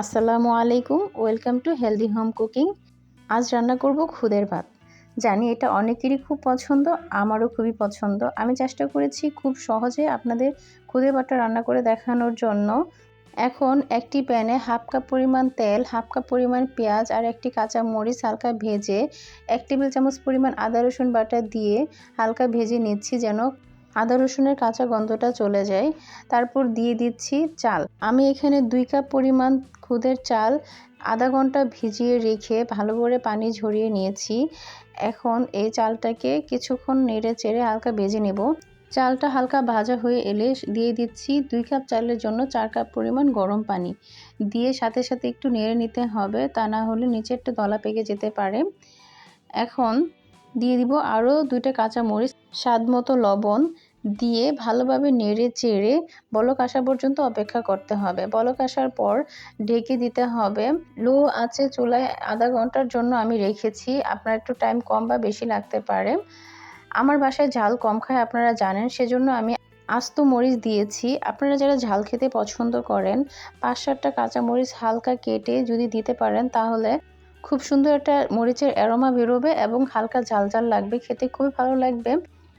আসসালামু আলাইকুম, welcome to healthy home cooking. আজ রান্না করব খুদের ভাত। জানি এটা অনেকেরই খুব পছন্দ, আমারও খুবই পছন্দ। আমি চেষ্টা করেছি খুব সহজে আপনাদের খুদের ভাতটা রান্না করে দেখানোর জন্য। এখন একটি প্যানে হাফ কাপ পরিমাণ তেল, হাফ কাপ পরিমাণ পেঁয়াজ আর একটি কাঁচা মরিচ হালকা ভেজে, এক টেবিল চামচ পরিমাণ আদা রসুন বাটা দিয়ে হালকা ভেজে নিচ্ছি যেন আদা রসুনের কাঁচা গন্ধটা চলে যায়। তারপর দিয়ে দিচ্ছি চাল। আমি এখানে দুই কাপ পরিমাণ খুদের চাল, আধা ঘণ্টা ভিজিয়ে রেখে ভালো করে পানি ঝরিয়ে নিয়েছি। এখন এই চালটাকে কিছুক্ষণ নেড়ে চেড়ে হালকা ভেজে নেব। চালটা হালকা ভাজা হয়ে এলে দিয়ে দিচ্ছি দুই কাপ চালের জন্য চার কাপ পরিমাণ গরম পানি। দিয়ে সাথে সাথে একটু নেড়ে নিতে হবে, তা না হলে নিচে একটা দলা পেকে যেতে পারে। এখন দিয়ে দিব আরও দুইটা কাঁচা মরিচ স্বাদ মতো লবণ। দিয়ে ভালোভাবে নেড়ে চেড়ে বলক আসা পর্যন্ত অপেক্ষা করতে হবে। বলক আসার পর ঢেকে দিতে হবে। লো আছে চুলায় আধা ঘণ্টার জন্য আমি রেখেছি। আপনার একটু টাইম কম বা বেশি লাগতে পারে। আমার বাসায় ঝাল কম খায় আপনারা জানেন, সেজন্য আমি আস্ত মরিচ দিয়েছি। আপনারা যারা ঝাল খেতে পছন্দ করেন, পাঁচ সাতটা কাঁচা মরিচ হালকা কেটে যদি দিতে পারেন, তাহলে খুব সুন্দর একটা মরিচের অ্যারোমা বেরোবে এবং হালকা ঝাল ঝাল লাগবে। খেতে খুবই ভালো লাগবে।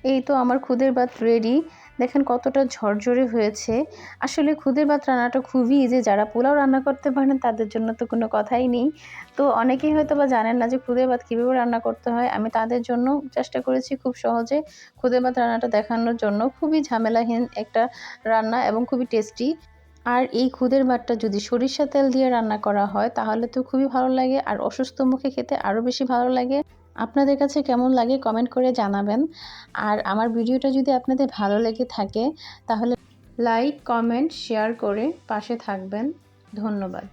এই তো আমার খুদের ভাত রেডি দেখেন কতটা ঝরঝরে হয়েছে। আসলে খুদের ভাত রান্নাটা খুবই ইজি যারা পোলাও রান্না করতে পারেন তাদের জন্য তো কোনো কথাই নেই। তো অনেকেই হয়তো বা জানেন না যে খুদের ভাত কীভাবে রান্না করতে হয়। আমি তাদের জন্য চেষ্টা করেছি খুব সহজে খুদের ভাত রান্নাটা দেখানোর জন্য। খুবই ঝামেলাহীন একটা রান্না এবং খুবই টেস্টি আর এই খুদের ভাতটা যদি সরিষা তেল দিয়ে রান্না করা হয়, তাহলে তো খুবই ভালো লাগে। আর অসুস্থ মুখে খেতে আরও বেশি ভালো লাগে। আপনাদের কাছে কেমন লাগে কমেন্ট করে জানাবেন। আর আমার ভিডিওটা যদি আপনাদের ভালো লেগে থাকে, তাহলে লাইক কমেন্ট শেয়ার করে পাশে থাকবেন। ধন্যবাদ।